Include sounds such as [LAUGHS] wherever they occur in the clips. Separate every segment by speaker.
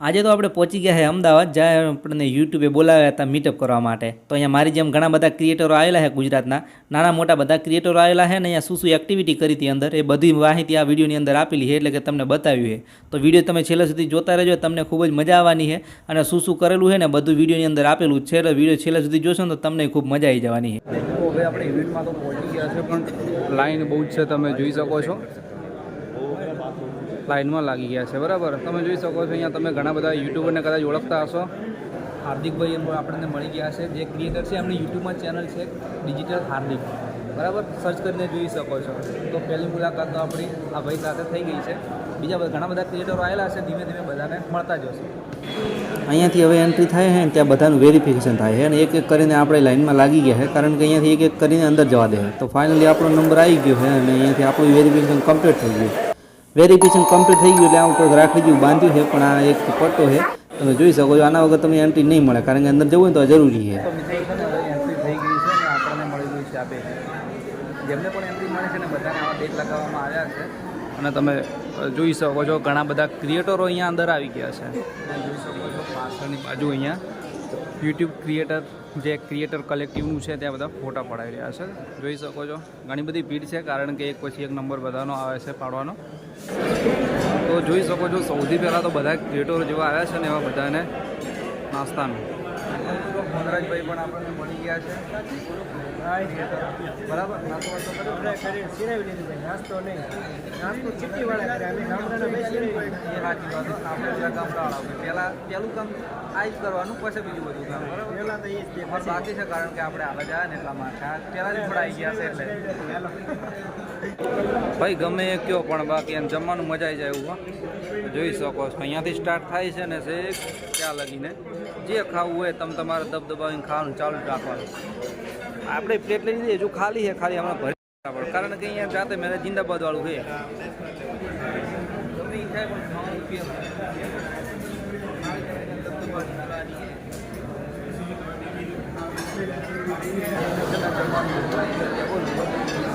Speaker 1: આજે તો આપણે પહોંચી ગયા છે અમદાવાદ, જ્યાં આપણને યુટ્યુબે બોલાવ્યા હતા મીટઅપ કરવા માટે. તો અહીંયા મારી જેમ ઘણા બધા ક્રિએટરો આવેલા છે ગુજરાતના. નાના મોટા બધા ક્રિએટરો આવેલા છે ને અહીંયા શું શું એક્ટિવિટી કરી હતી અંદર, એ બધી માહિતી આ વિડીયોની અંદર આપેલી છે એટલે કે તમને બતાવ્યું છે તો વીડિયો તમે છેલ્લે સુધી જોતા રહેજો, તમને ખૂબ જ મજા આવવાની છે અને શું શું કરેલું છે ને બધું વિડીયોની અંદર આપેલું છે. એટલે વીડિયો છેલ્લે સુધી જોશો ને તો તમને ખૂબ મજા આવી જવાની છે
Speaker 2: હવે લાઈન બહુ જ છે, તમે જોઈ શકો છો. લાઈનમાં લાગી ગયા છે. બરાબર? તમે જોઈ શકો છો અહીંયા તમે ઘણા બધા યુટ્યુબરને કદાચ ઓળખતા હશો. હાર્દિકભાઈ એમ આપણને મળી ગયા છે. જે ક્રિએટર છે, એમની યુટ્યુબમાં ચેનલ છે ડિજિટલ હાર્દિક. બરાબર? સર્ચ કરીને જોઈ શકો છો. તો પહેલી મુલાકાત તો આપણી આ ભાઈ સાથે થઈ ગઈ છે. બીજા ઘણા બધા ક્રિએટરો આવેલા છે. ધીમે ધીમે બધાને મળતા જશે.
Speaker 1: અહીંયાથી હવે એન્ટ્રી થાય છે ત્યાં બધાનું વેરિફિકેશન થાય છે અને એક એક કરીને આપણે લાઇનમાં લાગી ગયા છે. કારણ કે અહીંયાથી એક એક કરીને અંદર જવા દે તો ફાઇનલી આપણો નંબર આવી ગયો છે અને અહીંયાથી આપણું વેરિફિકેશન કમ્પ્લીટ થઈ ગયું વેરિફિકેશન કમ્પ્લીટ થઈ ગયું એટલે આ ઉપર રાખડી જેવું બાંધ્યું છે, પણ આ એક પટ્ટો છે. તમે જોઈ શકો છો, આના વગર તમે એન્ટ્રી નહીં મળે, કારણ કે અંદર જવું તો જરૂરી છે.
Speaker 2: જેમને પણ એન્ટ્રી મળે છે ને, બધાને આવા ડેટ લગાવવામાં આવ્યા છે. અને તમે જોઈ શકો છો, ઘણા બધા ક્રિએટરો અહીંયા અંદર આવી ગયા છે. જોઈ શકો છો, પાછળની બાજુ અહીંયા યુટ્યુબ ક્રિએટર, જે ક્રિએટર કલેક્ટિવનું છે, ત્યાં બધા ફોટા પડાવી રહ્યા છે. જોઈ શકો છો, ઘણી બધી ભીડ છે, કારણ કે એક પછી એક નંબર બધાનો આવે છે પાડવાનો. તો જોઈ શકો છો, સૌથી પહેલાં તો બધા ક્રિએટરો જેવા આવ્યા છે ને એવા બધાને નાસ્તાનું. મોહનરાજભાઈ પણ આપણને મળી ગયા છે. બરાબર? નાસ્તો વાસ્તો કર્યો?
Speaker 3: નાસ્તો નહીં. નાસ્તો ચીટી વાળા કરે. અમે ગામડાના બેસી
Speaker 2: એ સાચી વાત આપણે બધા ગામડાવાળા. પહેલા પહેલું કામ આ જ કરવાનું પછી બીજું બધું કામ. બરાબર?
Speaker 3: પેલા તો એ જ
Speaker 2: બાકી છે કારણ કે આપણે હાલ જાય ને એટલા માટે. પહેલાં પહેલા જ આવી ગયા છે એટલે. ભાઈ ગમે એ કયો પણ બાકી એમ જમવાનું મજા આવી જાય એવું જોઈ શકો છો. અહીંયાથી સ્ટાર્ટ થાય છે ને છે ત્યાં લગીને. જે ખાવું હોય તમે તમારે દબદબાવીને ખાવાનું ચાલુ જ રાખવાનું. આપણે પ્લેટ લઈ લીધી, હજુ ખાલી છે, ખાલી હમણાં ભરી કારણ કે અહીંયા જાતે મેં જિંદાબાદ વાળું છે.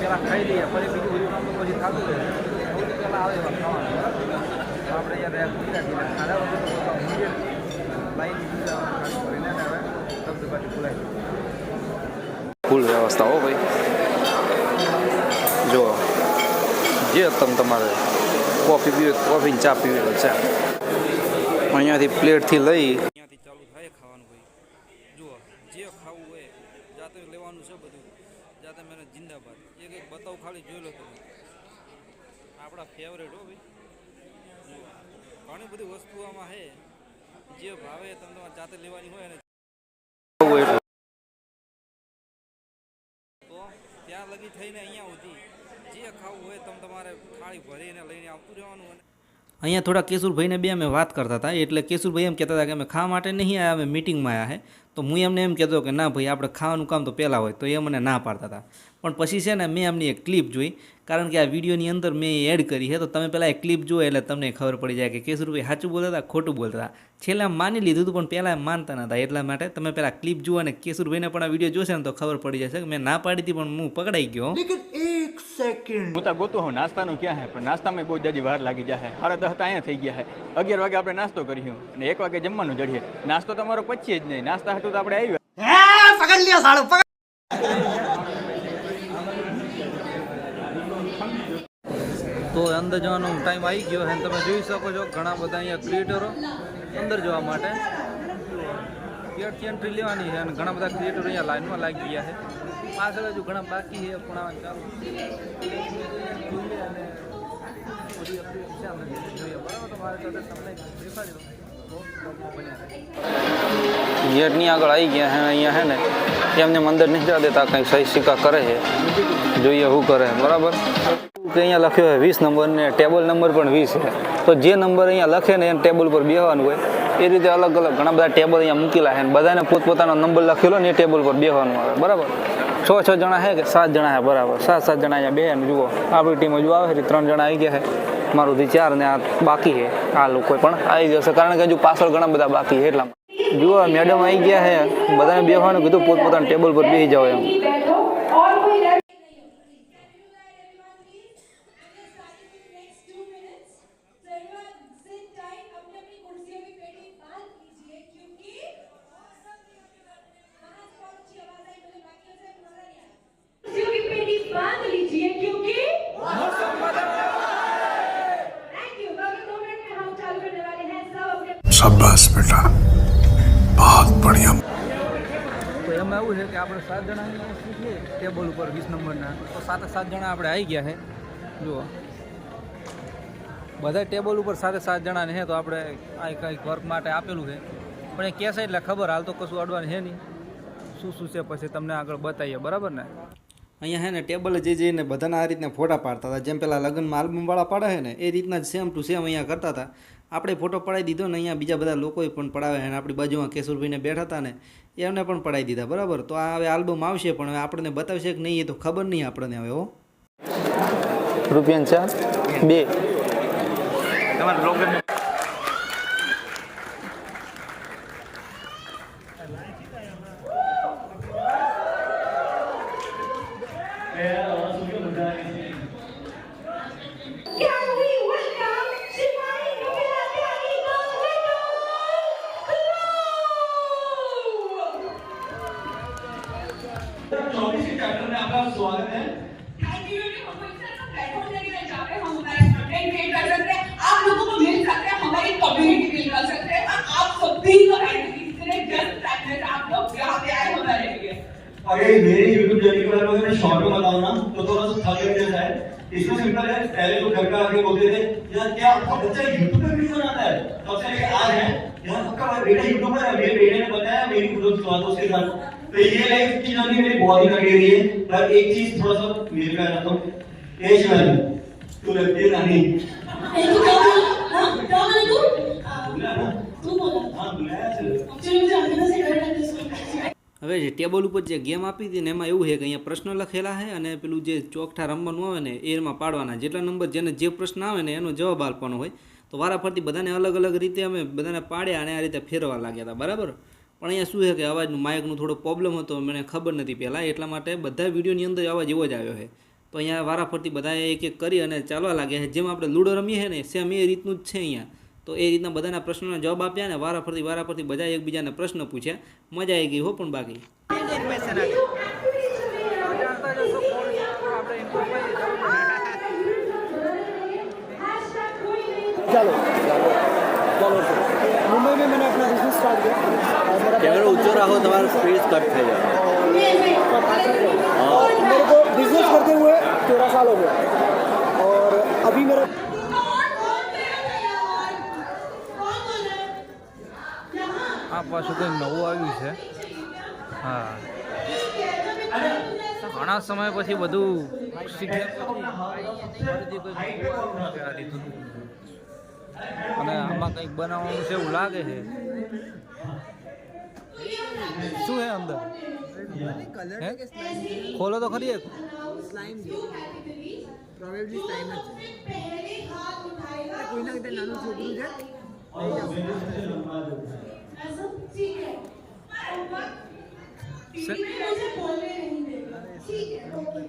Speaker 2: પેલા ખાઈ લઈએ પછી બીજું બધું પછી થતું રહે પહેલાં આવે એવા ખાવાનું. આપણે રહ્યા ગુજરાતી ખાધા વગર લાઈન કરીને ને હવે ધબધબાટી ખુલાઈ ફૂલ વ્યવસ્થા હો ભાઈ જો જે તમે તમારે કોફી પીવી કોફી ચા પીવી તો ચા અહીંયાથી પ્લેટથી લઈ અહીંયાથી ચાલુ થાય ખાવાનું ભાઈ જુઓ જે ખાવું હોય જાતે લેવાનું છે બધું જાતે મેં જિંદાબાદ એક એક બતાવ ખાલી જોઈ લો તમે આપણા ફેવરેટ હો ઘણી બધી વસ્તુ છે જે ભાવે તમે તમારે જાતે લેવાની હોય ને લગી થઈને અહીંયા સુધી જે ખાવું હોય તમે તમારે થાળી ભરીને લઈને આવતું રહેવાનું અને
Speaker 1: અહીંયા થોડા કેશુરભાઈને બે અમે વાત કરતા હતા. એટલે કેશુરભાઈ એમ કહેતા હતા કે અમે ખાવા માટે નહીં આવ્યા, અમે મિટિંગમાં આવ્યા છે તો હું એમને એમ કહેતો કે ના ભાઈ, આપણે ખાવાનું કામ તો પહેલાં હોય, તો એ મને ના પાડતા હતા. પણ પછી છે ને મેં એમની એક ક્લિપ જોઈ. કારણ કે આ વિડીયોની અંદર મેં એડ કરી છે. તો તમે પહેલાં એક ક્લિપ જુઓ એટલે તમને ખબર પડી જાય કે કેશુરભાઈ સાચું બોલતા હતા ખોટું બોલતા હતા. છેલ્લા માની લીધું હતું પણ પહેલાં માનતા નતા એટલા માટે તમે પહેલાં ક્લિપ જુઓ અને કેશુરભાઈને પણ આ વીડિયો જોશે ને તો ખબર પડી જશે કે મેં ના પાડી હતી પણ હું પકડાઈ ગયો.
Speaker 4: એક સેકન્ડ ગોતા ગોતો હું નાસ્તાનું ક્યાં હે? પણ નાસ્તામાં બહુ જાજી વાર લાગી જાય સાડા દસ તો અહીંયા થઈ ગયા હે. અગિયાર વાગે આપણે નાસ્તો કર્યો અને એક વાગે જમવાનું જડીએ. નાસ્તો તમારો પચીએ જ નહીં. નાસ્તા હતું તો આપણે આવ્યા
Speaker 2: તો અંદર જવાનો ટાઈમ આવી ગયો અને તમે જોઈ શકો છો ઘણા બધા અહીંયા ક્રિએટરો અંદર જવા માટે. ગેટથી એન્ટ્રી લેવાની છે અને ઘણા બધા ક્રિએટરો અહીંયા લાઈનમાં લાગી ગયા છે. પાછળ હજુ ઘણા બાકી છે. પણ ગેટની આગળ આવી ગયા છે. અહીંયા છે ને, એમને મંદિર નહીં જવા દેતા કંઈક સહી સિક્કા કરે છે. જોઈએ શું કરે. બરાબર? કે અહીંયા લખ્યો છે વીસ નંબર ને ટેબલ નંબર પણ વીસ છે. તો જે નંબર અહીંયા લખે ને એને ટેબલ પર બેહવાનું હોય, એ રીતે અલગ અલગ ઘણા બધા ટેબલ અહીંયા મૂકેલા છે બધાને પોતપોતાનો નંબર લખેલો ને એ ટેબલ પર બેહવાનું આવે. બરાબર? છ છ જણા છે કે સાત જણા છે બરાબર. સાત સાત જણા અહીંયા બે ને જુઓ. આપણી ટીમ હજુ આવે છે, ત્રણ જણા આવી ગયા છે. મારું થી ચાર ને આ બાકી છે. આ લોકો પણ આવી જશે, કારણ કે હજુ પાછળ ઘણા બધા બાકી છે એટલા જુઓ, મેડમ આવી ગયા છે. બધાને બેહવાનું કીધું, પોતપોતાના ટેબલ પર બેસી જાઓ એમ.
Speaker 5: શાબાશ બેટા. બહુ
Speaker 3: બઢિયા. એમાં એવું છે કે આપણે સાત જણા ટેબલ ઉપર વીસ નંબરના, તો સાતે સાત જણા આપણે આવી ગયા છે. જુઓ. બધા ટેબલ ઉપર સાતે સાત જણાને છે, તો આપણે આ કંઈક વર્ક માટે આપેલું છે. પણ એ કહેશે એટલે ખબર, હાલ તો કશું અડવાનું છે નહીં. શું શું છે, પછી તમને આગળ બતાવીએ. બરાબર ને?
Speaker 1: અહીંયા હે ને ટેબલ જે જઈને બધાના આ રીતના ફોટા પાડતા હતા. જેમ પેલા લગ્નમાં આલ્બમવાળા પાડે છે ને એ રીતના જ સેમ ટુ સેમ અહીંયા કરતા હતા. આપણે ફોટો પડાવી દીધો ને અહીંયા બીજા બધા લોકોએ પણ પડાવે અને આપણી બાજુમાં કેશુરભાઈને બેઠા હતા ને એમને પણ પડાવી દીધા. બરાબર? તો આ હવે આલ્બમ આવશે પણ હવે આપણને બતાવશે કે નહીં એ તો ખબર નહીં આપણને હવે હો.
Speaker 2: રૂપિયા ચાર બે.
Speaker 6: Yeah, that's what
Speaker 7: we're. मेरे YouTube जर्नी के बारे में मैं शॉर्ट में बताऊँ ना तो थोड़ा सा थक गया जैसा है। इसमें सिंपल है पहले लोग घर पे आके बोलते थे यार क्या आपका बच्चा YouTube पे वीडियो बनाता है? तब से लेके आज है यार आपका बेटा यूट्यूबर है मेरे बेटे ने बताया मेरी खुद शुरुआत उसके साथ। तो ये लाइफ की जर्नी मेरी बहुत ही लगी रही है। पर एक चीज़ थोड़ा सा मेरे पे आता हूँ। ये शिवानी तू लगती है नानी [LAUGHS]
Speaker 6: तू क्या बोला हाँ तू?
Speaker 7: ना।
Speaker 6: तू बोला।
Speaker 7: हाँ बुलाया
Speaker 1: હવે જે ટેબલ ઉપર જે ગેમ આપી હતી ને એમાં એવું છે કે અહીંયા પ્રશ્ન લખેલા છે અને પેલું જે ચોકઠા રમવાનું આવે ને એમાં પાડવાના જેટલા નંબર જેને જે પ્રશ્ન આવે ને એનો જવાબ આપવાનો હોય. તો વારાફરતી બધાને અલગ અલગ રીતે અમે બધાને પાડ્યા અને આ રીતે ફેરવા લાગ્યા હતા. બરાબર? પણ અહીંયા શું છે કે અવાજનું માઇકનું થોડો પ્રોબ્લેમ હતો, મને ખબર નથી પહેલાં. એટલા માટે બધા વિડીયોની અંદર અવાજ એવો જ આવ્યો છે. તો અહીંયા વારાફરતી બધાએ એક એક કરી અને ચાલવા લાગ્યા છે. જેમ આપણે લૂડો રમીએ છીએ ને સેમ એ રીતનું જ છે અહીંયા. તો એ રીતના બધાના પ્રશ્નોના જવાબ આપ્યા ને વારાફરતી વારાફરતી બધા એકબીજાને પ્રશ્ન પૂછ્યા મજા આવી ગઈ હો પણ બાકી
Speaker 3: चलो चलो मुंबई में मैंने अपना बिजनेस स्टार्ट किया और मेरा
Speaker 8: कैमरा ऊंचो रहो तुम्हारा स्पेस कट થઈ જાય
Speaker 3: और मेरे को बिजनेस करते हुए तेरह साल हो गया और अभी मेरा
Speaker 9: આ પાછું કંઈ નવું આવ્યું છે. હા. ઘણા સમય પછી બધું. અને આમાં કંઈક બનાવવાનું છે એવું લાગે છે. શું હે અંદર? ખોલો તો ખરી એક.
Speaker 3: પ્રોબેબલી ટાઈમ જ છે કોઈના નાનું છોકરું છે?
Speaker 6: मुझे बोलने नहीं देगा ठीक है ओके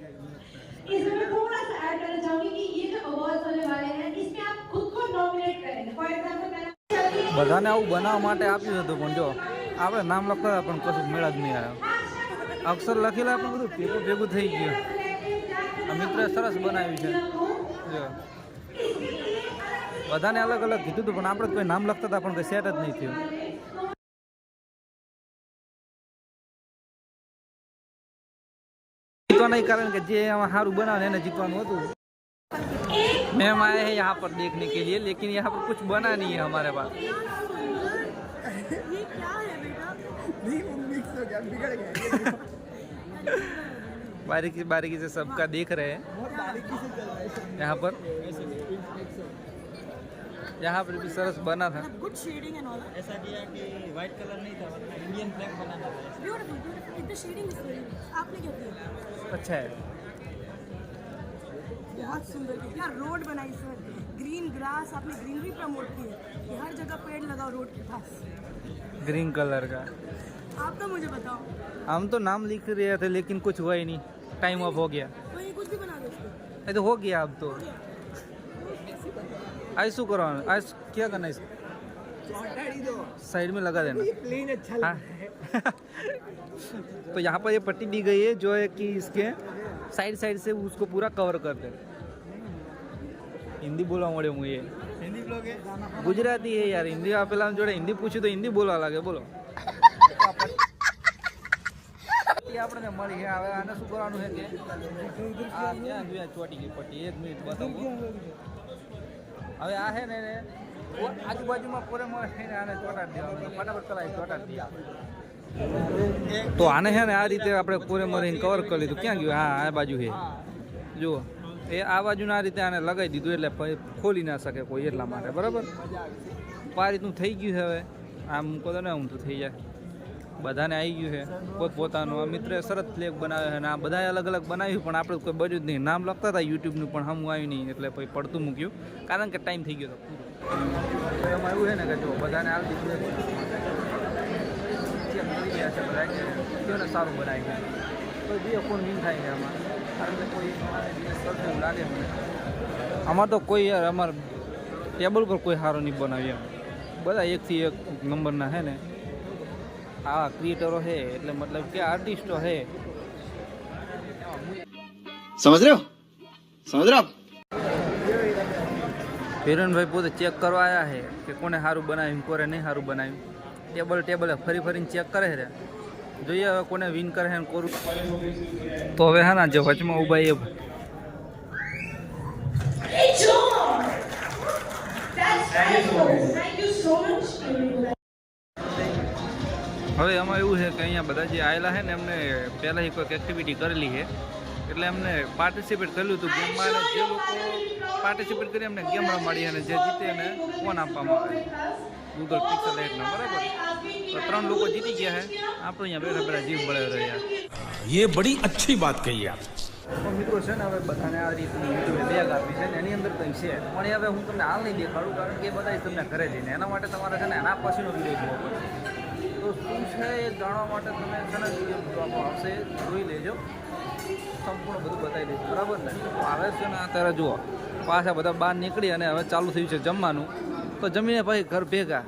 Speaker 6: इसमें मैं थोड़ा सा ऐड करना चाहूंगी कि ये जो अवार्ड होने वाले हैं इसमें आप खुद को नॉमिनेट करें फॉर एग्जांपल मैंने
Speaker 9: બધાને આવું બનાવવા માટે આપ્યું હતું પણ જો આપણે નામ લખતા હતા પણ કશું મેળા જ નહીં આવ્યો અક્ષર લખેલા પણ બધું ભેગું ભેગું થઈ ગયું આ મિત્રે સરસ બનાવ્યું છે જો બધાને અલગ અલગ કીધું હતું પણ આપણે જ કોઈ નામ લખતા હતા પણ કોઈ સેટ જ નહીં થયું જીતવાના કારણ કે જે આમાં સારું બનાવે એને જીતવાનું હતું मैम आए हैं यहाँ पर देखने के लिए लेकिन यहाँ पर कुछ बना नहीं है हमारे पास
Speaker 3: नहीं वो मिक्स हो गया बिगड़ गया
Speaker 9: बारीकी बारीकी से सबका देख रहे हैं
Speaker 3: बहुत बारीकी से चल रहा है
Speaker 9: यहाँ पर यहाँ पर भी सरस बना था।
Speaker 10: गुड शेडिंग एंड ऑल
Speaker 3: ऐसा किया कि व्हाइट कलर नहीं था इंडियन फ्लैग बनाना था।
Speaker 10: ब्यूटीफुल ब्यूटीफुल इतना शेडिंग इज़ आपने क्या किया?
Speaker 9: अच्छा है।
Speaker 10: बहुत सुंदर किया। रोड बनाई सर? ग्रीन ग्रास आपने ग्रीनरी प्रमोट की है कि हर जगह पेड़ लगाओ रोड के पास।
Speaker 9: ग्रीन कलर का।
Speaker 10: आप तो मुझे बताओ।
Speaker 9: हम तो नाम लिख रहे थे लेकिन कुछ हुआ ही नहीं। टाइम ऑफ़ हो गया।
Speaker 10: तो ये कुछ भी बना दो
Speaker 9: तो हो गया अब तो। आज शू करवाना आज क्या करना है इसको
Speaker 3: हटाड़ी दो
Speaker 9: साइड में लगा देना
Speaker 3: प्लेन अच्छा
Speaker 9: हाँ
Speaker 3: लग रहा है
Speaker 9: तो यहाँ पर ये पट्टी दी गई है जो है कि इसके साइड साइड से उसको पूरा कवर कर दे हिंदी बोला મળે હું એ
Speaker 2: ગુજરાતી હે યાર હિન્દી આપેલા જોડે હિન્દી પૂછ્યું તો હિન્દી બોલવા લાગે બોલો [LAUGHS] પટ્ટી આપણને મળી છે હવે આને શું કરવાનું છે કે આ ક્યાં જોયા ચોટી ગઈ પટ્ટી એક મિનિટ બતાવું હવે આ છે ને આજુબાજુમાં પૂરે મળે આને ચોટાડી દેવાનું ફટાફટ પેલા ચોટાડી દઈએ તો આને છે ને આ રીતે આપણે પૂરે મરીને કવર કરી લીધું. ક્યાં ગયું? હા, આ બાજુ છે. જુઓ. એ આ બાજુને આ રીતે આને લગાવી દીધું એટલે ખોલી ના શકે કોઈ એટલા માટે. બરાબર? આ રીતનું થઈ ગયું છે હવે. આમ કહો ને તો થઈ જાય. બધાને આવી ગયું છે. પોતપોતાનું આ મિત્રે સરસ ફ્લેગ બનાવ્યો છે અને આ બધાએ અલગ અલગ બનાવ્યું, પણ આપણે કોઈ બજુ જ નહીં. નામ લખતા હતા યુટ્યુબનું, પણ હમું આવ્યું નહીં, એટલે પછી પડતું મૂક્યું. કારણ કે ટાઈમ થઈ ગયો હતો એમાં એવું છે ને કે જો બધાને આવી બધા? સારું બનાવી ગયા તો બે કોણ મીન થાય છે આમાં. કારણ કે કોઈ લાગે મને. આમાં તો કોઈ યાર અમાર ટેબલ પર કોઈ સારો નહીં બનાવ્યો બધા એકથી એક નંબરના છે ને. આવા ક્રિએટરો છે એટલે મતલબ કે આર્ટિસ્ટો છે
Speaker 5: સમજ રહ્યો? સમજ રહ્યો?
Speaker 2: હિરણભાઈ પોતે ચેક કરવા આવ્યા છે કે કોને સારું બનાવ્યું કોને નહીં સારું બનાવ્યું. ટેબલ ટેબલે ફરી ફરીને ચેક કરે છે જોઈએ હવે કોને વિન કરે છે કોરું. તો હવે હા ના જો વચમાં ઊભા એ.
Speaker 6: Thank.
Speaker 2: હવે એમાં એવું છે કે અહીંયા બધા જે આવેલા છે ને એમને પહેલાંથી કોઈક એક્ટિવિટી કરેલી છે. એટલે એમને પાર્ટિસિપેટ કર્યું હતું ગેમમાં અને જે લોકો પાર્ટિસિપેટ કરી એમને ગેમ રમાડી અને જે જીતે એને ફોન આપવામાં આવે ગૂગલ પિક્સલ એટનો બરાબર? તો ત્રણ લોકો જીતી ગયા છે. આપણે અહીંયા બેઠા બેઠા જીવ બળે રહ્યા
Speaker 5: યે બડી અચ્છી વાત કહી
Speaker 2: આપ મિત્રો છે ને હવે બધાને આ રીતની યુટ્યુબે બેગ આપી છે ને એની અંદર કંઈ છે? પણ એ હવે હું તમને હાલ નહીં દેખાડું કારણ કે એ બધા તમને ઘરે જઈને એના માટે તમારે છે ને એના પછીનો વીડિયો જોવો પડશે. તો શું છે એ જાણવા માટે તમે છે ને વીડિયો આવશે, જોઈ લેજો. સંપૂર્ણ બધું બતાવી દઈશ. બરાબર ને? હવે છે ને અત્યારે જુઓ, પાછા બધા બહાર નીકળી અને હવે ચાલુ થયું છે જમવાનું. તો જમીને પછી ઘર ભેગા.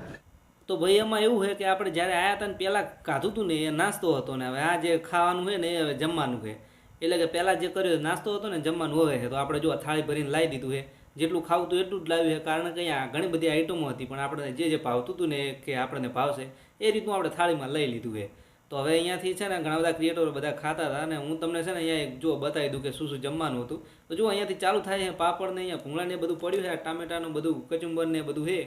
Speaker 1: તો ભાઈ એમાં એવું છે કે આપણે જ્યારે આવ્યા હતા ને પહેલાં ખાધું હતું ને એ નાસ્તો હતો ને હવે આ જે ખાવાનું છે ને એ હવે જમવાનું છે. એટલે કે પહેલાં જે કર્યો નાસ્તો હતો ને જમવાનું હવે છે. તો આપણે જો થાળી ભરીને લાવી દીધું છે. જેટલું ખાવું હતું એટલું જ લાવ્યું છે, કારણ કે અહીંયા ઘણી બધી આઈટમો હતી, પણ આપણને જે જે ભાવતું હતું ને કે આપણને ભાવશે, એ રીતનું આપણે થાળીમાં લઈ લીધું છે. તો હવે અહીંયાથી છે ને ઘણા બધા ક્રિએટરો બધા ખાતા હતા અને હું તમને છે ને અહીંયા એક જો બતાવી દઉં કે શું શું જમવાનું હતું. તો જો અહીંયાથી ચાલુ થાય છે પાપડ ને અહીંયા ભૂંગળાને બધું પડ્યું છે ટામેટાનું બધું કચુંબર ને બધું છે.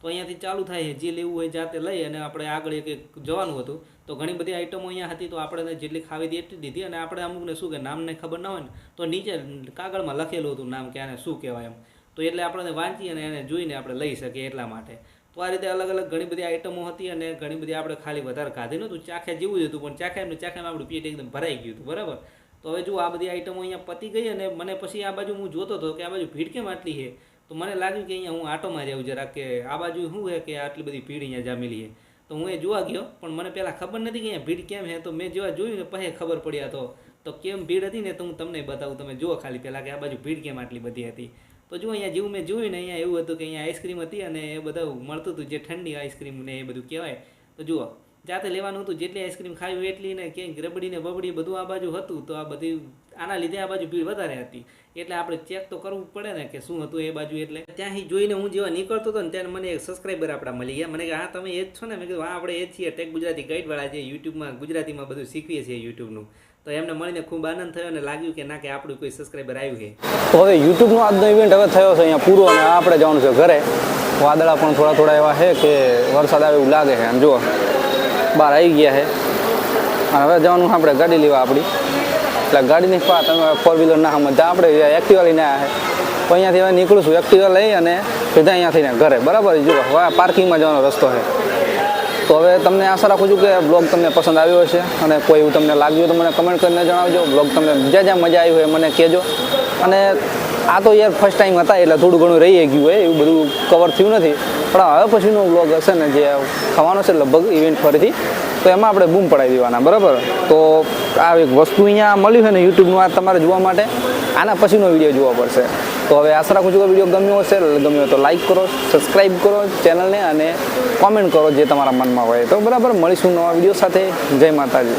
Speaker 1: તો અહીંયાથી ચાલુ થાય છે, જે લેવું હોય જાતે લઈ અને આપણે આગળ એક એક જવાનું હતું. તો ઘણી બધી આઈટમો અહીંયા હતી તો આપણે જેટલી ખાવી હતી એટલી દીધી. અને આપણે અમુકને શું કે નામને ખબર ના હોય ને, તો નીચે કાગળમાં લખેલું હતું નામ કે આને શું કહેવાય એમ. તો એટલે આપણને વાંચી અને એને જોઈને આપણે લઈ શકીએ એટલા માટે. તો આ રીતે અલગ અલગ ઘણી બધી આઈટમો હતી અને ઘણી બધી આપણે ખાલી વધારે ખાધી નહોતું. ચાખે જેવું જ હતું, પણ ચાખે એમને ચાખામાં આપણું પેટ એકદમ ભરાઈ ગયું હતું, બરાબર? તો હવે જો આ બધી આઈટમો અહીંયા પતી ગઈ અને મને પછી આ બાજુ હું જોતો હતો કે આ બાજુ ભીડ કેમ આટલી છે? તો મને લાગ્યું કે અહીંયા હું આટોમાં જાઉં જરાક કે આ બાજુ શું છે કે આટલી બધી ભીડ અહીંયા જામેલી છે? તો હું એ જોવા ગયો, પણ મને પહેલાં ખબર નથી કે અહીંયા ભીડ કેમ છે. તો મેં જેવા જોયું ને પછી ખબર પડ્યા તો. તો કેમ ભીડ હતી ને તો હું તમને બતાવું, તમે જુઓ ખાલી પહેલાં કે આ બાજુ ભીડ કેમ આટલી બધી હતી? તો જો અહીંયા જેવું મેં જોયું ને, અહીંયા એવું હતું કે અહીંયા આઈસ્ક્રીમ હતી અને એ બધું મળતું હતું જે ઠંડી આઈસ્ક્રીમ ને એ બધું કહેવાય. તો જુઓ, જાતે લેવાનું હતું, જેટલી આઈસ્ક્રીમ ખાવી એટલી ને ક્યાંક રબડી ને બબડી બધું આ બાજુ હતું તો આ બધી, આના લીધે આ બાજુ ભીડ વધારે હતી. એટલે આપણે ચેક તો કરવું પડે ને કે શું હતું એ બાજુ એટલે. ત્યાંથી જોઈને હું જેવા નીકળતો હતો ને, ત્યારે મને એક સબસ્ક્રાઈબર આપણા મળી ગયા. મને કે, હા, તમે એ જ છો ને? મેં કીધું, હા, આપણે એ જ છીએ, ટેક ગુજરાતી ગાઈડવાળા જે યુટ્યુબમાં ગુજરાતીમાં બધું શીખવીએ છીએ યુટ્યુબનું તો એમને મળીને ખૂબ આનંદ થયો અને લાગ્યું કે ના, કે આપણું કોઈ સબસ્ક્રાઈબર આવ્યું
Speaker 11: કે હવે યુટ્યુબનો આજનો ઇવેન્ટ હવે થયો છે, અહીંયા પૂરો અને આપણે જવાનું છે ઘરે. વાદળા પણ થોડા થોડા એવા છે કે વરસાદ આવે એવું લાગે છે. આમ જુઓ, બહાર આવી ગયા છે. અને હવે જવાનું આપણે ગાડી લેવા આપણી. એટલે ગાડીની પા, તમે ફોર વ્હીલર ના સમજતા આપણે એક્ટિવા લઈને આવ્યા છે. તો અહીંયાથી હવે નીકળું છું એક્ટિવા લઈ અને સીધા અહીંયાથી ઘરે. બરાબર? જુઓ, હવે પાર્કિંગમાં જવાનો રસ્તો છે. તો હવે તમને આશા રાખું છું કે બ્લોગ તમને પસંદ આવ્યો હશે અને કોઈ એવું તમને લાગ્યું તો મને કમેન્ટ કરીને જણાવજો. બ્લોગ તમને જ્યાં જ્યાં મજા આવી હોય મને કહેજો. અને આ તો યાર ફર્સ્ટ ટાઈમ હતા એટલે થોડું ઘણું રહી ગયું હોય, એવું બધું કવર થયું નથી. પણ હવે પછીનો બ્લોગ હશે ને જે થવાનો છે લગભગ ઇવેન્ટ ફરીથી, તો એમાં આપણે બૂમ પડાવી દેવાના, બરાબર? તો આ એક વસ્તુ અહીંયા મળ્યું છે ને યુટ્યુબનું આ તમારે જોવા માટે, આના પછીનો વીડિયો જોવા પડશે. તો હવે આશા રાખું છું કે વીડિયો ગમ્યો હશે. ગમ્યો તો લાઈક કરો સબસ્ક્રાઈબ કરો ચેનલને અને કોમેન્ટ કરો જે તમારા મનમાં હોય. તો બરાબર, મળીશું નવા વીડિયો સાથે. જય માતાજી.